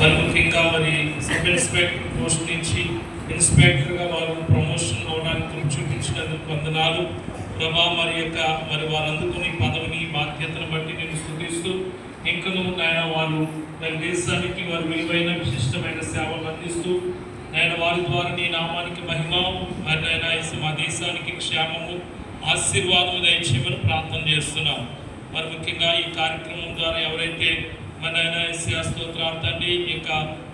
మరి ముఖ్యంగా మరి సబ్ ఇన్స్పెక్టర్ పోస్ట్ నుంచి ఇన్స్పెక్టర్గా వారు ప్రమోషన్ అవడానికి చూపించినందుకు వందనాలు. ప్రభా మరి యొక్క మరి వారు అందుకుని పదవిని బాధ్యతను బట్టి నేను స్థుతిస్తూ ఇంకను నాయన వారు మరి దేశానికి వారు విలువైన విశిష్టమైన సేవలు అందిస్తూ నేను వారి ద్వారా నీ నామానికి మహిమ మరి నాయన మా దేశానికి క్షేమము ఆశీర్వాదము దయచేయమని ప్రార్థన చేస్తున్నాం. మరి ముఖ్యంగా ఈ కార్యక్రమం ద్వారా ఎవరైతే మన నాయన స్తోత్రాలు తండ్రి ఈ యొక్క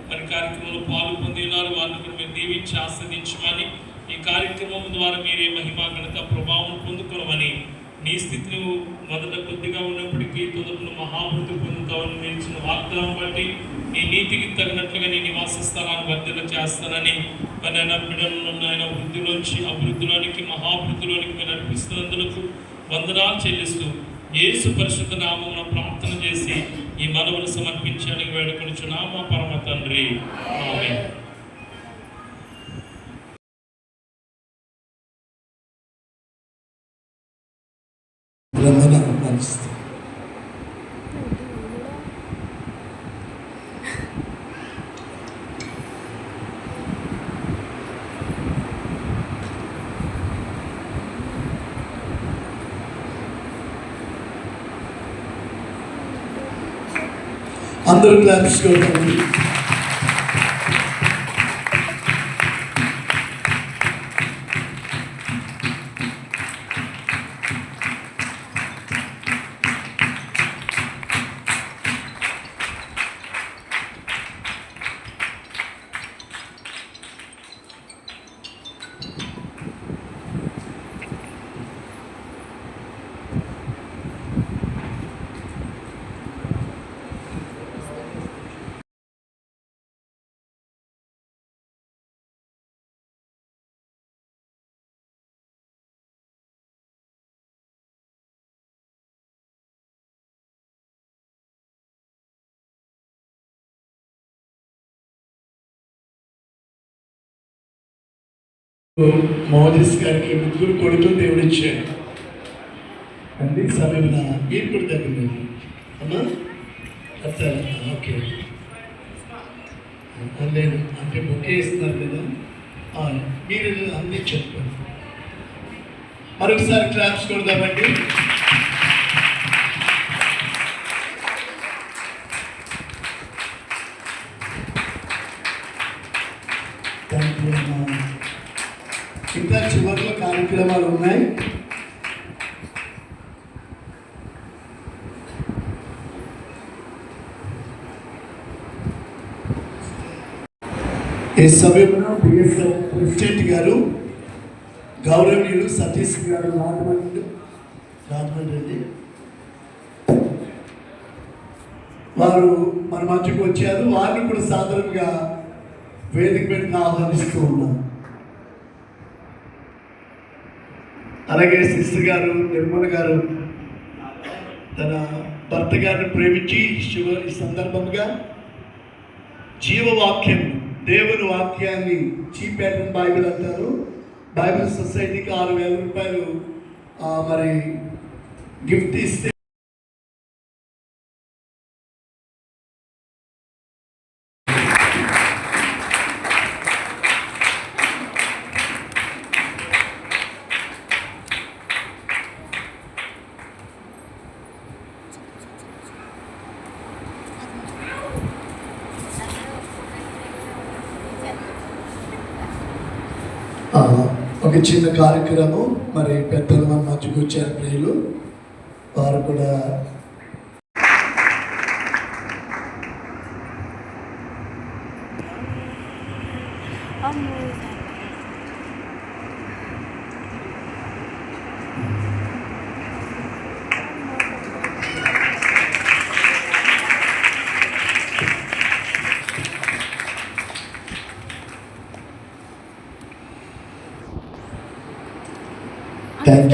మరి కార్యక్రమంలో పాలు పొందినారు వారిని కూడా మీరు దీవించి ఆస్వాదించమని ఈ కార్యక్రమం ద్వారా మీరే మహిమ ఘనత ప్రభావం పొందుకోవని నీ స్థితిని మొదట కొద్దిగా ఉన్నప్పటికీ తొదటను మహాభృతి పొందుతామని మీరు వాగ్దానం బట్టి నీ నీతికి తగినట్లుగా నీ నివాస స్థలాన్ని వర్ధన చేస్తానని మరి ఆయన బిడ్డలను ఆయన వృద్ధిలోంచి అభివృద్ధిలోనికి మహాభివృద్ధిలోనికి మీరు నడిపిస్తున్నందుకు వందనాలు చెల్లిస్తూ యేసు పరిశుద్ధ నామమున ప్రార్థన చేసి ఈ మనవులు సమర్పించడానికి వేడుకొనిచున్నాము పరమ తండ్రి. ఆమేన్. గ్రంథాన్ని ఆహ్వానిస్తాం అందరూ క్లాప్స్ కొట్టండి మోదీస్ గారికి ముగ్గురు కొడుకులు దేవుడు ఇచ్చాడు అండి సమయమున మీరు కూడా దగ్గర అమ్మా ఓకే. లేదు అంటే బొకే ఇస్తున్నారు కదా? మీరు అన్నీ చెప్పండి. మరొకసారి క్లాప్స్ కొడదామండి. థ్యాంక్ యూ అమ్మా. ఇంకా చివరిలో కార్యక్రమాలు ఉన్నాయి. ఈ సమయంలో బిఎస్ఎఫ్ ప్రెసిడెంట్ గారు గౌరవనీయులు సతీష్ గారు రాజమండ్రి రాజమండ్రి రెడ్డి వారు మన మధ్యకు వచ్చారు. వారిని కూడా సాధారణంగా వేదిక పెట్టిన ఆహ్వానిస్తూ ఉన్నాం అలాగే సిస్టర్ గారు నిర్మల గారు తన భర్త గారిని ప్రేమించి చివరి సందర్భంగా జీవవాక్యం దేవుని వాక్యాన్ని చీపేటన్ బైబిల్ అంటారు. బైబిల్ సొసైటీకి ఆరు వేల రూపాయలు మరి గిఫ్ట్ ఇస్తే ఒక చిన్న కార్యక్రమం. మరి పెద్దలు మన మధ్యకు వచ్చారు ప్రియులు వారు కూడా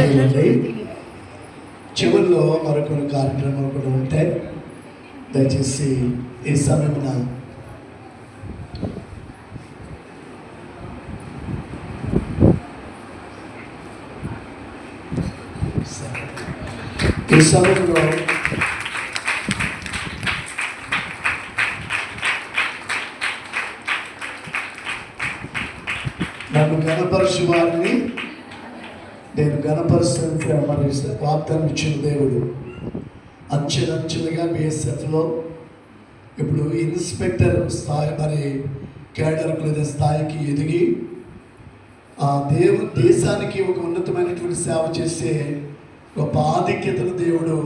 టైం చివరిలో మరొకరు కార్యక్రమాలు కూడా ఉంటాయి. దయచేసి ఈ సమయమున ఈ సమయంలో నన్ను కనపరచు వారిని నేను గణపరుస్తున్న మరి వాగ్దానం ఇచ్చిన దేవుడు. అంచెలంచెలుగా బిఎస్ఎఫ్లో ఇప్పుడు ఇన్స్పెక్టర్ స్థాయి మరి కేడర్కు లేదా స్థాయికి ఎదిగి ఆ దేవు దేశానికి ఒక ఉన్నతమైనటువంటి సేవ చేసే గొప్ప ఆధిక్యతను దేవుడు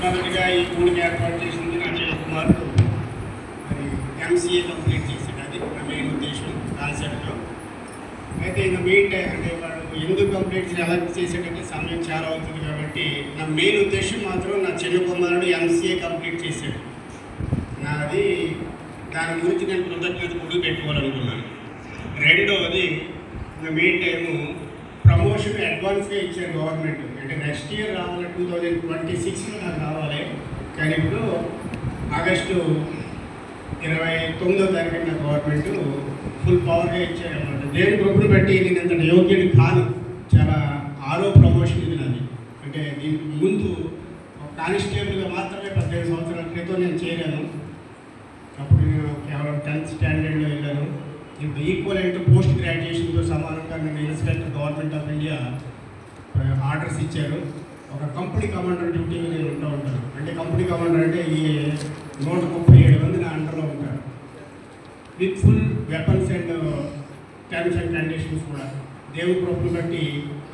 మొట్టమొదటిగా ఈ కూడికి ఏర్పాటు చేసింది నా కుమార్ మరి ఎంసీఏ కంప్లీట్ చేశాడు. అది నా మెయిన్ ఉద్దేశం కాన్సెప్ట్లో. అయితే ఇక మెయిన్ టైం అంటే వాడు ఎందుకు కంప్లీట్ ఎలక్ట్ చేసాడంటే సమయం చాలా అవుతుంది కాబట్టి నా మెయిన్ ఉద్దేశం మాత్రం నా చిన్న కుమారుడు ఎంసీఏ కంప్లీట్ చేశాడు. నాది దాని గురించి నేను కృతజ్ఞత కూడా పెట్టుకోవాలనుకున్నాను. రెండవది నా మెయిన్ టైము ప్రమోషన్ అడ్వాన్స్గా ఇచ్చారు గవర్నమెంట్ అంటే నెక్స్ట్ ఇయర్ రావాలి టూ థౌజండ్ ట్వంటీ సిక్స్లో నాకు రావాలి. కానీ ఇప్పుడు ఆగస్టు ఇరవై తొమ్మిదో తారీఖున నా గవర్నమెంట్ ఫుల్ పవర్గా ఇచ్చారన్నమాట. దేని గొప్పలు పెట్టి నేను అంత యోగ్యుడు కాను చాలా ఆరో ప్రమోషన్ ఇది నాది. అంటే దీనికి ముందు కానిస్టేబుల్గా మాత్రమే పద్దెనిమిది సంవత్సరాల క్రితం నేను చేయలేను అప్పుడు నేను కేవలం టెన్త్ స్టాండర్డ్లో వెళ్ళాను. ఇప్పుడు ఈక్వల్ అంటే పోస్ట్ గ్రాడ్యుయేషన్తో సమానంగా నేను inspector government of India orders ఇచ్చారు. ఒక కంపెనీ కమాండర్ డ్యూటీలో నేను ఉంటూ ఉంటాను. అంటే కంపెనీ కమాండర్ అంటే ఈ నూట ముప్పై ఏడు మంది నా అండర్లో ఉంటారు. With full weapons and terms and conditions కూడా. దేవుడి ప్రభులు బట్టి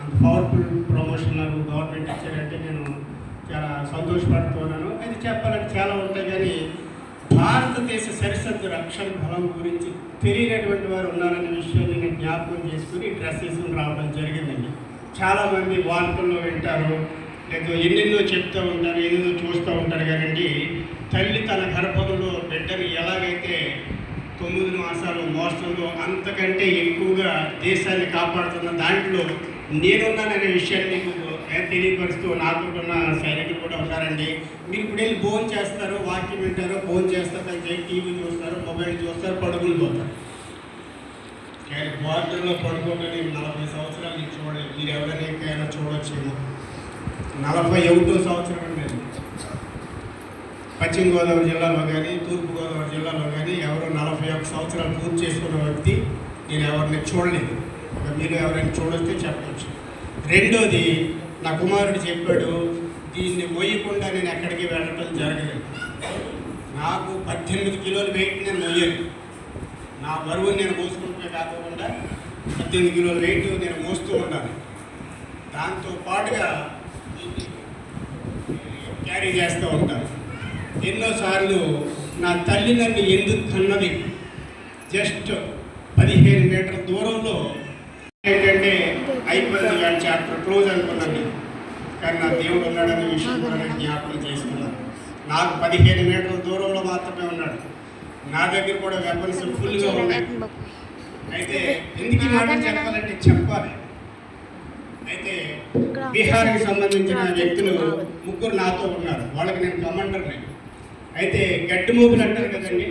అంత పవర్ఫుల్ ప్రమోషన్ నాకు గవర్నమెంట్ ఇచ్చారంటే నేను చాలా సంతోషపడుతున్నాను. అది చెప్పాలంటే చాలా ఉంటాయి కానీ భారతదేశ సరిహద్దు రక్షణ బలం గురించి తెలియనటువంటి వారు ఉన్నారనే విషయాన్ని నేను జ్ఞాపకం చేసుకుని డ్రెస్ వేసుకుని రావడం జరిగిందండి. చాలామంది వార్తల్లో వింటారు లేదా ఎన్నెన్నో చెప్తూ ఉంటారు ఎన్నెన్నో చూస్తూ ఉంటారు కానండి తల్లి తన గర్భంలో బిడ్డని ఎలాగైతే తొమ్మిది మాసాలు మోస్తుందో అంతకంటే ఎక్కువగా దేశాన్ని కాపాడుతున్న దాంట్లో నేనున్నాననే విషయాన్ని మీకు తెలియపరుస్తూ నాకుంటున్న సైనికులు కూడా ఉన్నారండి మీరు ఇప్పుడు వెళ్ళి ఫోన్ చేస్తారు వాక్యం వింటారు ఫోన్ చేస్తారు అయితే టీవీ చూస్తారు మొబైల్ చూస్తారు పడుకుని పోతారు. కానీ బార్డర్లో పడుకోగానే నలభై సంవత్సరాలు నేను చూడలేదు మీరు ఎవరైనా చూడొచ్చేమో. నలభై ఒకటో సంవత్సరం ఉండేది పశ్చిమ గోదావరి జిల్లాలో కానీ తూర్పుగోదావరి జిల్లాలో కానీ ఎవరు నలభై ఒక్క సంవత్సరాలు పూర్తి చేసుకున్న వ్యక్తి నేను ఎవరిని చూడలేదు. ఒక మీరు ఎవరైనా చూడొస్తే చెప్పవచ్చు రెండోది నా కుమారుడు చెప్పాడు దీన్ని మోయకుండా నేను ఎక్కడికి వెళ్ళటం జరగలేదు. నాకు పద్దెనిమిది కిలోలు వెయిట్ నేను మోయాను నా బరువుని నేను మోసుకుంటే కాకుండా పద్దెనిమిది కిలోల వెయిట్ నేను మోస్తూ ఉంటాను దాంతో పాటుగా క్యారీ చేస్తూ ఉంటాను. ఎన్నోసార్లు నా తల్లి నన్ను ఎందుకు కన్నది? జస్ట్ పదిహేను మీటర్ల దూరంలో ఏంటంటే అయిపోయింది కానీ చాప్టర్ క్లోజ్ అనుకున్నాను. నేను. కానీ నా దేవుడు ఉన్నాడనే విషయం కూడా నేను జ్ఞాపకం చేసుకున్నాను. నాకు పదిహేను మీటర్ల దూరంలో మాత్రమే ఉన్నాడు. నా దగ్గర కూడా వెపన్స్ ఫుల్గా ఉన్నాయి. అయితే ఎందుకు మాట చెప్పాలంటే చెప్పాలి. అయితే బీహార్కి సంబంధించిన వ్యక్తులు ముగ్గురు నాతో ఉన్నారు. వాళ్ళకి నేను కమాండర్ని అయితే గడ్డి మూపులు అంటారు కదండి.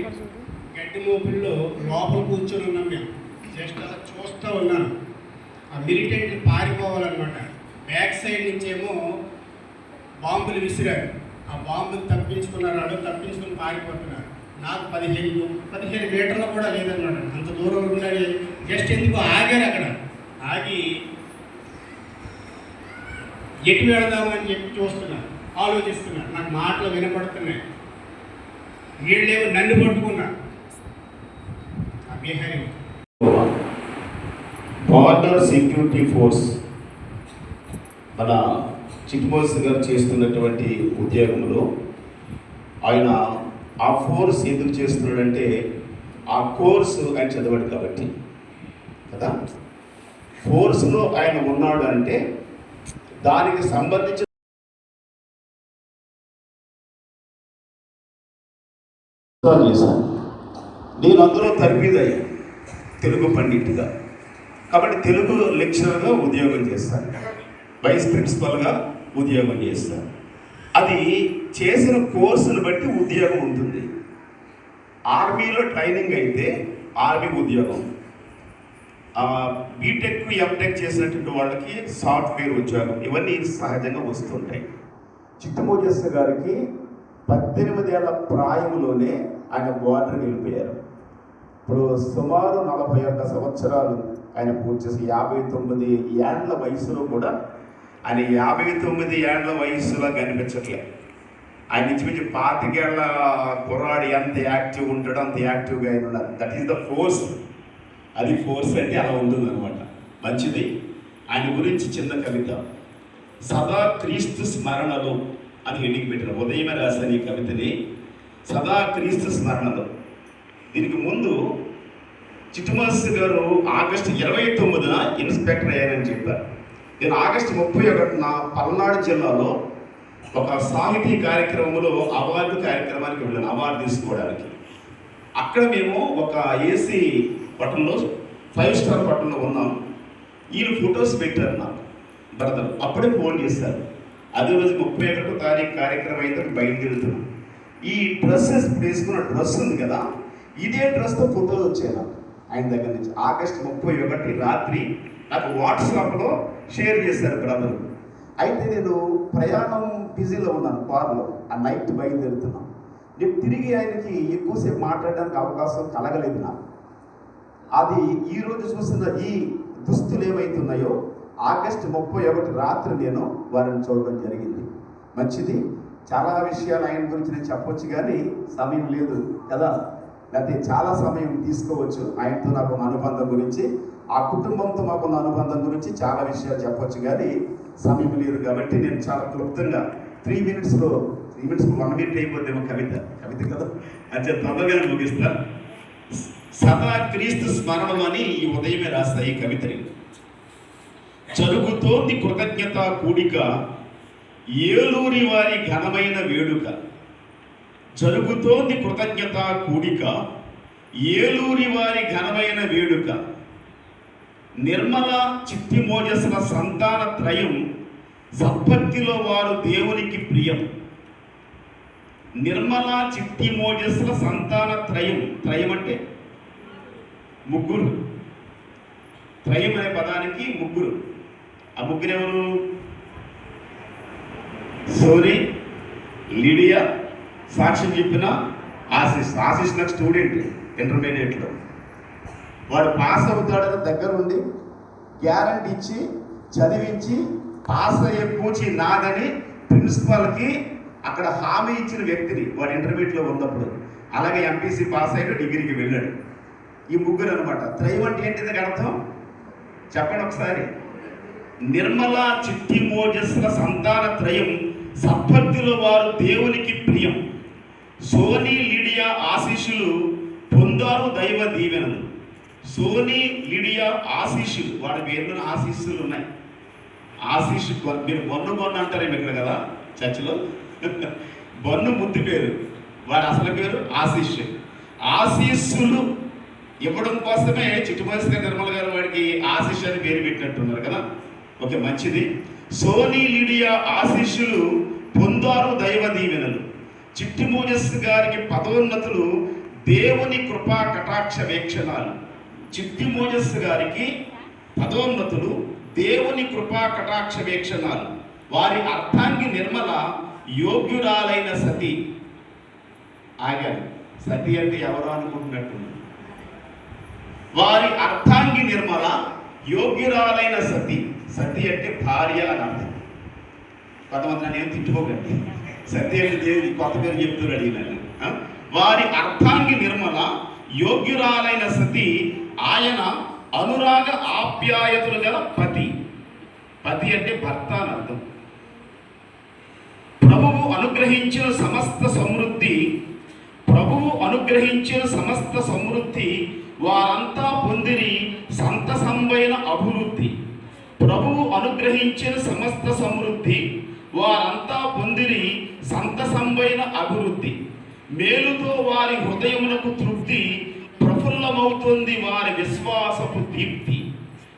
గడ్డి మూపుల్లో లోపల కూర్చొని ఉన్నాం మేము. జస్ట్ అలా చూస్తూ ఉన్నాను. ఆ మిలిటెంట్లు పారిపోవాలన్నమాట. బ్యాక్ సైడ్ నుంచేమో బాంబులు విసిరారు. ఆ బాంబులు తప్పించుకున్నారు అడుగు తప్పించుకుని పారిపోతున్నారు. నాకు పదిహేను పదిహేను మీటర్లు కూడా లేదన్నమాట. అంత దూరం ఉండాలి. జస్ట్ ఎందుకు ఆగారు అక్కడ? ఆగి ఎటు వెళదామని చెప్పి చూస్తున్నాను ఆలోచిస్తున్నాను నాకు మాటలు వినపడుతున్నాయి. వీళ్ళేమో నన్ను పట్టుకున్నారు. ఆ బీహారీ బార్డర్ సెక్యూరిటీ ఫోర్స్ మన చిట్మోస్ గారు చేస్తున్నటువంటి ఉద్యోగంలో ఆయన ఆ ఫోర్స్ ఎందుకు చేస్తున్నాడంటే ఆ కోర్సు ఆయన చదవడు కాబట్టి కదా ఫోర్స్లో ఆయన ఉన్నాడు అంటే దానికి సంబంధించిన చేశాను నేను అందులో తరబీదయ్యా తెలుగు పండిట్గా కాబట్టి తెలుగు లెక్చరర్గా ఉద్యోగం చేస్తాను వైస్ ప్రిన్సిపల్గా ఉద్యోగం చేస్తాను అది చేసిన కోర్సును బట్టి ఉద్యోగం ఉంటుంది. ఆర్మీలో ట్రైనింగ్ అయితే ఆర్మీ ఉద్యోగం. బీటెక్ ఎంటెక్ చేసినటువంటి వాళ్ళకి సాఫ్ట్వేర్ ఉద్యోగం. ఇవన్నీ సహజంగా వస్తుంటాయి. చిట్టుమోజస్ గారికి పద్దెనిమిది ఏళ్ళ ప్రాయంలోనే ఆయన బోర్డర్ వెళ్ళిపోయారు ఇప్పుడు సుమారు నలభై ఒక్క సంవత్సరాలు ఆయన పూర్తి చేసి యాభై తొమ్మిది ఏండ్ల వయసులో కూడా ఆయన యాభై తొమ్మిది ఏండ్ల వయసులో కనిపించట్లే. ఆయన ఇంచుమించు పాతికేళ్ళ కుర్రాడు ఎంత యాక్టివ్ ఉంటాడో అంత యాక్టివ్గా ఆయన ఉన్నారు. దట్ ఈస్ ద ఫోర్స్ అది ఫోర్స్ అంటే అలా ఉంటుందన్నమాట. మంచిది. ఆయన గురించి చిన్న కవిత. సదా క్రీస్తు స్మరణలో అని హెడ్డింగ్ పెట్టిన ఉదయమే రాశాను ఈ కవితని. సదా క్రీస్తు స్మరణలో. దీనికి ముందు చిట్టుమాస్ గారు ఆగస్టు ఇరవై తొమ్మిదిన ఇన్స్పెక్టర్ అయ్యారని చెప్పారు. నేను ఆగస్టు ముప్పై ఒకటిన పల్నాడు జిల్లాలో ఒక సాహితీ కార్యక్రమంలో అవార్డు కార్యక్రమానికి వెళ్ళాను అవార్డు తీసుకోవడానికి. అక్కడ మేము ఒక ఏసీ పట్టణంలో ఫైవ్ స్టార్ పట్టణంలో ఉన్నాం. వీళ్ళు ఫొటోస్ పెట్టారు నాకు. బ్రదర్ అప్పుడే ఫోన్ చేశారు. అదే రోజు ముప్పై ఒకటో తారీఖు కార్యక్రమం అయితే బయలుదేరుతున్నాం ఈ డ్రెస్సెస్ వేసుకున్న డ్రెస్ ఉంది కదా ఇదే డ్రెస్తో ఫోటోలు వచ్చాయి నాకు ఆయన దగ్గర నుంచి ఆగస్ట్ ముప్పై ఒకటి రాత్రి నాకు వాట్సాప్లో షేర్ చేశారు బ్రదరు. అయితే నేను ప్రయాణం బిజీలో ఉన్నాను కార్లో. ఆ నైట్ బయలుదేరుతున్నాను నేను తిరిగి ఆయనకి ఎక్కువసేపు మాట్లాడడానికి అవకాశం కలగలేదు నాకు. అది ఈ రోజు చూసిన ఈ దుస్తులు ఏమైతున్నాయో ఆగస్టు ముప్పై ఒకటి రాత్రి నేను వారిని చూడడం జరిగింది. మంచిది. చాలా విషయాలు ఆయన గురించి నేను చెప్పొచ్చు కానీ సమయం లేదు కదా. లేకపోతే చాలా సమయం తీసుకోవచ్చు. ఆయనతో నాకు ఉన్న అనుబంధం గురించి ఆ కుటుంబంతో మాకున్న అనుబంధం గురించి చాలా విషయాలు చెప్పొచ్చు. కానీ సమయం లేదు కాబట్టి నేను చాలా క్లుప్తంగా త్రీ మినిట్స్లో త్రీ మినిట్స్ వన్ మినిట్ అయిపోద్దేమో కవిత. కవిత కదా? అంటే తొందరగా ముగిస్తా. సదా క్రీస్తు స్మరణం అని ఈ ఉదయమే రాస్తా ఈ కవితని. జరుగుతోంది కృతజ్ఞత కూడిక ఏలూరి వారి ఘనమైన వేడుక. జరుగుతోంది కృతజ్ఞత కూడిక ఏలూరి వారి ఘనమైన వేడుక. నిర్మల చిత్తిమోజసుల సంతాన త్రయం సంపత్తిలో వారు దేవునికి ప్రియం. నిర్మల చిత్తిమోజసుల సంతాన త్రయం త్రయం అంటే ముగ్గురు. త్రయం అనే పదానికి ముగ్గురు. ఆ ముగ్గురు ఎవరు? సోని లిడియా సాక్ష్యం చెప్పిన ఆశిస్ ఆశిష్ నాకు స్టూడెంట్ ఇంటర్మీడియట్లో. వాడు పాస్ అవుతాడని దగ్గర ఉండి గ్యారంటీ ఇచ్చి చదివించి పాస్ అయ్యే పూచి నాదని ప్రిన్సిపాల్కి అక్కడ హామీ ఇచ్చిన వ్యక్తిని వాడు ఇంటర్మీడియట్లో ఉన్నప్పుడు. అలాగే ఎంపీసీ పాస్ అయ్యాడు డిగ్రీకి వెళ్ళాడు. ఈ ముగ్గురు అనమాట త్రయం అంటే ఏంటి దానికి అర్థం? చెప్పండి ఒకసారి. నిర్మల చిట్టి మోజస్ల సంతాన త్రయం సద్భక్తుల వారు దేవునికి ప్రియం. సోనీ లిడియా ఆశీషులు పొందారు దైవ దీవెనలు. సోనీ లిడియా ఆశీషులు వాడి పేర్లు ఆశీస్సులు ఉన్నాయి. ఆశీష్ మీరు బొన్ను బొన్ను అంటారేమో ఇక్కడ కదా చర్చిలో? బొన్ను ముద్దు పేరు. వాడి అసలు పేరు ఆశీష్. ఆశీస్సులు ఇవ్వడం కోసమే చిట్టుమల్సి నిర్మల గారు వాడికి ఆశీష్ అని పేరు పెట్టినట్టున్నారు కదా. ఓకే మంచిది. సోనీ లిడియా ఆశీస్సులు పొందారు దైవ దీవెనలు. చిట్టి మోజస్ గారికి పదోన్నతులు దేవుని కృపా కటాక్ష వీక్షణాలు. చిట్టి మోజస్ గారికి పదోన్నతులు దేవుని కృపా కటాక్ష వీక్షణాలు. వారి అర్థాంగి నిర్మల యోగ్యురాలైన సతి. ఆగారు. సతి అంటే ఎవరు అనుకుంటున్నట్టుంది. వారి అర్థాంగి నిర్మల యోగ్యురాలైన సతి. సతి అంటే భార్య అని అర్థం. కొంతమంది నన్ను ఏం తిట్టుకోకండి. సతి అంటే కొత్త పేరు చెప్తున్నారు అడిగినాను వారి అర్థానికి నిర్మల యోగ్యురాలైన సతి ఆయన అనురాగ ఆప్యాయతులు గల పతి. పతి అంటే భర్త అని అర్థం. ప్రభువు అనుగ్రహించిన సమస్త సమృద్ధి ప్రభువు అనుగ్రహించిన సమస్త సమృద్ధి వారంతా పొందిరి సంతసంబైన అభివృద్ధి. ప్రభువు అనుగ్రహించిన సమస్త సమృద్ధి వారంతా పొందిరి సంతసంబైన అభివృద్ధి. మేలుతో వారి హృదయమునకు తృప్తి ప్రఫుల్లమవుతుంది వారి విశ్వాసపు దీప్తి.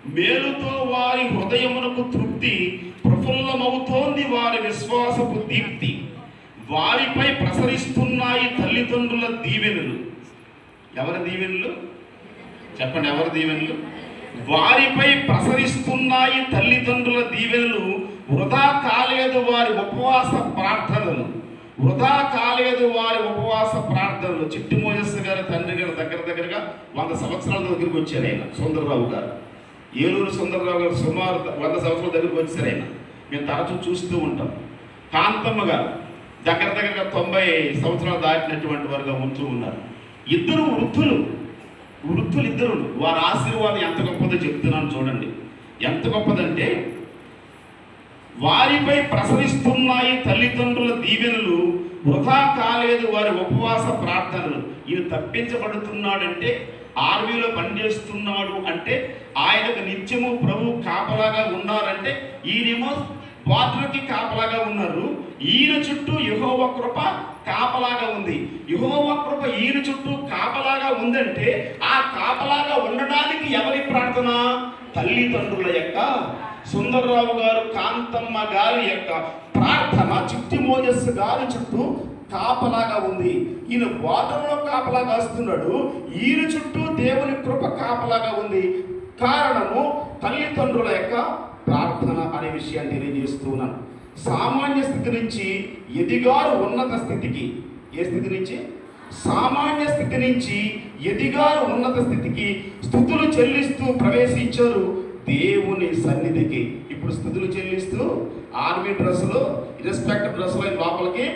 మేలుతో వారి హృదయమునకు తృప్తి ప్రఫుల్లమవుతోంది వారి విశ్వాసపు దీప్తి. వారిపై ప్రసరిస్తున్నాయి తల్లిదండ్రుల దీవెనలు. ఎవరి దీవెనలు? చెప్పండి ఎవరి దీవెనలు? వారిపై ప్రసరిస్తున్నాయి తల్లిదండ్రుల దీవెనలు వృధా కాలేదు వారి ఉపవాస ప్రార్థనలు. వృధా కాలేదు వారి ఉపవాస ప్రార్థనలు. చిట్టి మోజస్ గారి తండ్రి గారి దగ్గర దగ్గరగా వంద సంవత్సరాల దగ్గరికి వచ్చారు ఆయన సుందరరావు గారు. ఏలూరు సుందరరావు గారు సుమారు వంద సంవత్సరాల దగ్గరికి వచ్చారు ఆయన. మేము తరచూ చూస్తూ ఉంటాం. కాంతమ్మ గారు దగ్గర దగ్గరగా తొంభై సంవత్సరాలు దాటినటువంటి వారుగా ఉంటూ ఉన్నారు. ఇద్దరు వృద్ధులు వృద్ధులు ఇద్దరు వారి ఆశీర్వాదం ఎంత గొప్పదో చెప్తున్నాను చూడండి. ఎంత గొప్పదంటే వారిపై ప్రసరిస్తున్నాయి తల్లిదండ్రుల దీవెనలు వృధా కాలేదు వారి ఉపవాస ప్రార్థనలు. ఈయన తప్పించబడుతున్నాడంటే ఆర్మీలో పనిచేస్తున్నాడు అంటే ఆయనకు నిత్యము ప్రభు కాపలాగా ఉన్నారంటే ఈయనేమో పాత్రకి కాపలాగా ఉన్నారు. ఈయన చుట్టూ యహోవ కృప కాపలాగా ఉంది. యహోవ కృప ఈయన చుట్టూ కాపలాగా ఉందంటే ఆ కాపలాగా ఉండడానికి ఎవరి తల్లిదండ్రుల యొక్క సుందరరావు గారు కాంతమ్మ గారి యొక్క ప్రార్థన చిట్టి మోజస్ గారి చుట్టూ కాపలాగా ఉంది. ఈయన వాదనలో కాపలా కాస్తున్నాడు ఈయన చుట్టూ దేవుని కృప కాపలాగా ఉంది. కారణము తల్లిదండ్రుల యొక్క ప్రార్థన అనే విషయాన్ని తెలియజేస్తున్నాను సామాన్య స్థితి నుంచి ఎదిగారు ఉన్నత స్థితికి. ఏ స్థితి నుంచి? సామాన్య స్థితి నుంచి ఎదిగారు ఉన్నత స్థితికి స్థుతులు చెల్లిస్తూ ప్రవేశించారు దేవుని సన్నిధికి. ఇప్పుడు స్థుతులు చెల్లిస్తూ ఆర్మీ డ్రెస్సులో రెస్పెక్ట్ డ్రెస్సులో లోపలికి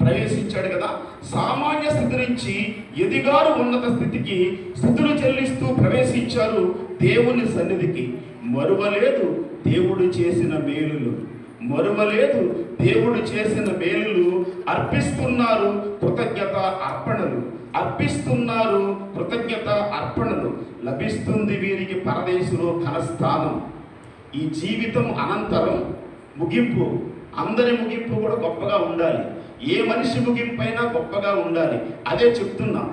ప్రవేశించాడు కదా. సామాన్య స్థితి నుంచి ఎదిగారు ఉన్నత స్థితికి స్థుతులు చెల్లిస్తూ ప్రవేశించారు దేవుని సన్నిధికి. మరువలేదు దేవుడు చేసిన మేలులు. మరువలేదు. దేవుడు చేసిన మేలులు అర్పిస్తున్నారు కృతజ్ఞత అర్పణలు. అర్పిస్తున్నారు కృతజ్ఞత అర్పణలు. లభిస్తుంది వీరికి పరదేశంలో ఘనస్థానం ఈ జీవితం అనంతరం ముగింపు. అందరి ముగింపు కూడా గొప్పగా ఉండాలి. ఏ మనిషి ముగింపు అయినా గొప్పగా ఉండాలి. అదే చెప్తున్నా.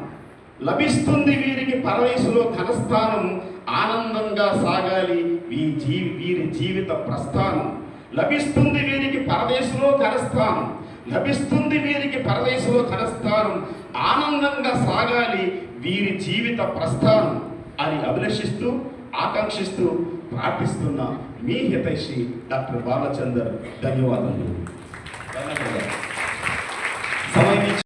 లభిస్తుంది వీరికి పరదేశంలో ఘనస్థానం ఆనందంగా సాగాలి. ఈ జీవి వీరి జీవిత ప్రస్థానం. లభిస్తుంది వీరికి పరదేశంలో ఘనస్థానం. లభిస్తుంది వీరికి పరదేశంలో ఘనస్థానం. ఆనందంగా సాగాలి వీరి జీవిత ప్రస్థానం అని అభిలషిస్తూ ఆకాంక్షిస్తూ ప్రార్థిస్తున్న మీ హితైషి డాక్టర్ బాలచందర్. ధన్యవాదాలు ధన్యవాదాలు. సమయం